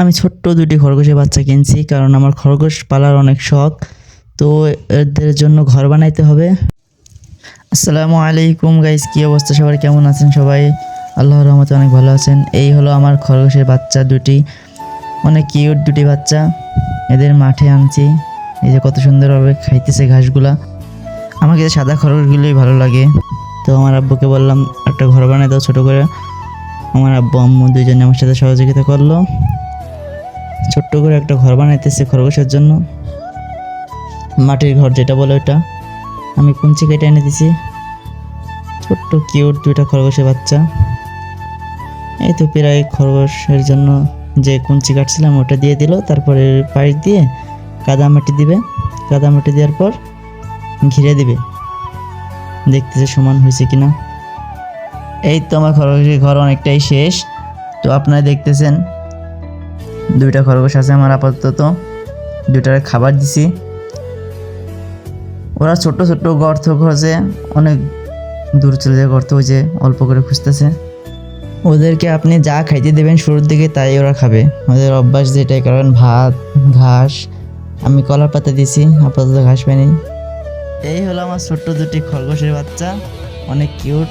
আমি ছোট্ট দুটি খরগোশের বাচ্চা কিনছি, কারণ আমার খরগোশ পালার অনেক শখ। তো এদের জন্য ঘর বানাইতে হবে। আসসালামু আলাইকুম গাইস, কী অবস্থা? সবার কেমন আছেন সবাই? আল্লাহর রহমতে অনেক ভালো আছেন। এই হলো আমার খরগোশের বাচ্চা দুটি। অনেক কিউট দুটি বাচ্চা। এদের মাঠে আনছি। এই যে কত সুন্দরভাবে খাইতেছে ঘাসগুলা। আমাকে এই সাদা খরগোশগুলোই ভালো লাগে। তো আমার আব্বুকে বললাম, একটা ঘর বানাই দাও ছোটো করে। আমার আব্বু, আম্মু দুইজনে আমার সাথে সহযোগিতা করল। ছোট্ট করে একটা ঘর বানাইতেছে খরগোশের জন্য। মাটির ঘর যেটা বলে ওটা আমি কুঞ্চি কেটে এনে দিছি। ছোট্ট, কিউট দুইটা খরগোশের বাচ্চা। এই তো প্রায় খরগোশের জন্য যে কুঞ্চি কাটছিলাম ওটা দিয়ে দিল। তারপরে পাইপ দিয়ে কাদা মাটি দিবে। কাদা মাটি দেওয়ার পর ঘিরে দিবে। দেখতেছে সমান হয়েছে কিনা। এই তো আমার খরগোশের ঘর অনেকটাই শেষ। তো আপনারা দেখতেছেন দুইটা খরগোশ আছে আমার আপাতত। দুইটার খাবার দিছি। ওরা ছোট ছোট গর্ত খোঁজে, অনেক দূর চলে যায় গর্ত যে অল্প করে খুঁজতেছে। ওদেরকে আপনি যা খাইতে দেবেন শুরুর দিকে তাই ওরা খাবে। ওদের অভ্যাস যেটাই, কারণ ভাত, ঘাস, আমি কলার পাতা দিছি, আপাতত ঘাস পাইনি। এই হলো আমার ছোট্ট দুটি খরগোশের বাচ্চা, অনেক কিউট।